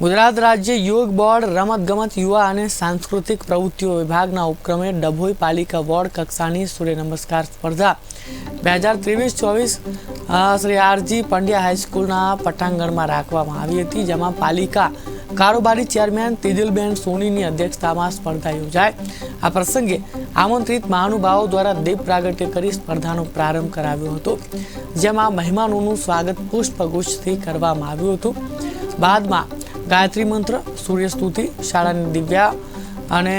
ગુજરાત રાજ્ય યોગ બોર્ડ, રમતગમત, યુવા અને સાંસ્કૃતિક પ્રવૃત્તિઓ વિભાગના ઉપક્રમે ડભોઈ પાલિકા વોર્ડ કક્ષાની સૂર્ય નમસ્કાર સ્પર્ધા. બે હજાર ત્રેવીસ, ચોવીસ શ્રી આરજી પંડ્યા હાઈસ્કૂલના પટાંગણમાં રાખવામાં આવી હતી, જેમાં પાલિકા કારોબારી ચેરમેન તિદિલબેન સોનીની અધ્યક્ષતામાં સ્પર્ધા યોજાય આ પ્રસંગે આમંત્રિત મહાનુભાવો દ્વારા દીપ પ્રાગટ્ય કરી સ્પર્ધાનો પ્રારંભ કરાવ્યો હતો, જેમાં મહેમાનોનું સ્વાગત પુષ્પગુચ્છથી કરવામાં આવ્યું હતું. બાદમાં ગાયત્રી મંત્ર, સૂર્ય સ્તુતિ, શાળાની દિવ્યા અને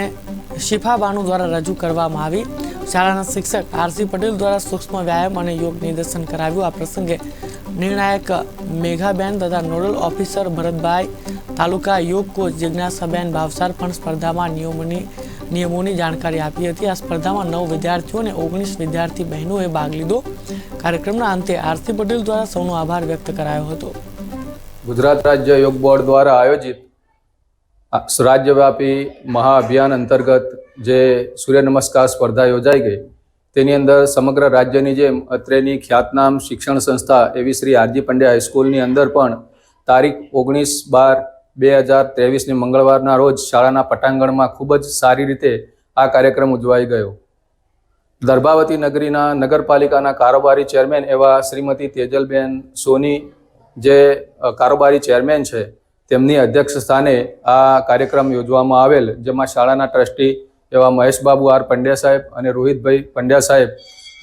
શિફા બાનુ દ્વારા રજૂ કરવામાં આવી. શાળાના શિક્ષક આરસી પટેલ દ્વારા સૂક્ષ્મ વ્યાયામ અને યોગ નિદર્શન કરાવ્યું. આ પ્રસંગે નિર્ણાયક મેઘાબેન તથા નોડલ ઓફિસર ભરતભાઈ, તાલુકા યોગ કોચ જિજ્ઞાસાબેન ભાવસાર પણ સ્પર્ધામાં નિયમોની નિયમોની જાણકારી આપી હતી. આ સ્પર્ધામાં નવ વિદ્યાર્થીઓ અને ઓગણીસ વિદ્યાર્થી બહેનોએ ભાગ લીધો. કાર્યક્રમના અંતે આરસી પટેલ દ્વારા સૌનો આભાર વ્યક્ત કરાયો હતો. ગુજરાત રાજ્ય યોગ બોર્ડ દ્વારા આયોજિત રાજ્યવ્યાપી મહાઅભિયાન અંતર્ગત જે સૂર્ય નમસ્કાર સ્પર્ધા યોજાઈ ગઈ, તેની અંદર સમગ્ર રાજ્યની જેમ અત્રેની ખ્યાતનામ શિક્ષણ સંસ્થા એવી શ્રી આરજી પંડ્યા હાઈસ્કૂલની અંદર પણ તારીખ ઓગણીસ બાર બે હજાર ત્રેવીસની મંગળવારના રોજ શાળાના પટાંગણમાં ખૂબ જ સારી રીતે આ કાર્યક્રમ ઉજવાઈ ગયો. દર્ભાવતી નગરીના નગરપાલિકાના કારોબારી ચેરમેન એવા શ્રીમતી તેજલબેન સોની જે કારોબારી ચેરમેન છે, તેમની અધ્યક્ષ સ્થાને આ કાર્યક્રમ યોજવામાં આવેલ, જેમાં શાળાના ટ્રસ્ટી એવા મહેશબાબુ આર પંડ્યા સાહેબ અને રોહિતભાઈ પંડ્યા સાહેબ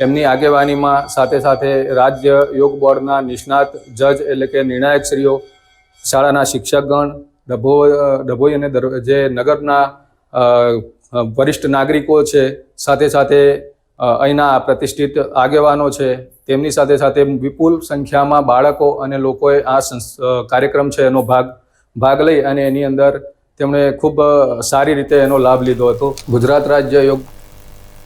એમની આગેવાનીમાં સાથે સાથે રાજ્ય યોગ બોર્ડના નિષ્ણાત જજ એટલે કે નિર્ણાયકશ્રીઓ, શાળાના શિક્ષકગણ, ડભો ડભોઈ અને જે નગરના વરિષ્ઠ નાગરિકો છે, સાથે સાથે અહીંના પ્રતિષ્ઠિત આગેવાનો છે તેમની સાથે સાથે વિપુલ સંખ્યામાં બાળકો અને લોકોએ આ કાર્યક્રમ છે એનો ભાગ ભાગ લઈ અને એની અંદર તેમણે ખૂબ સારી રીતે એનો લાભ લીધો હતો. ગુજરાત રાજ્ય યોગ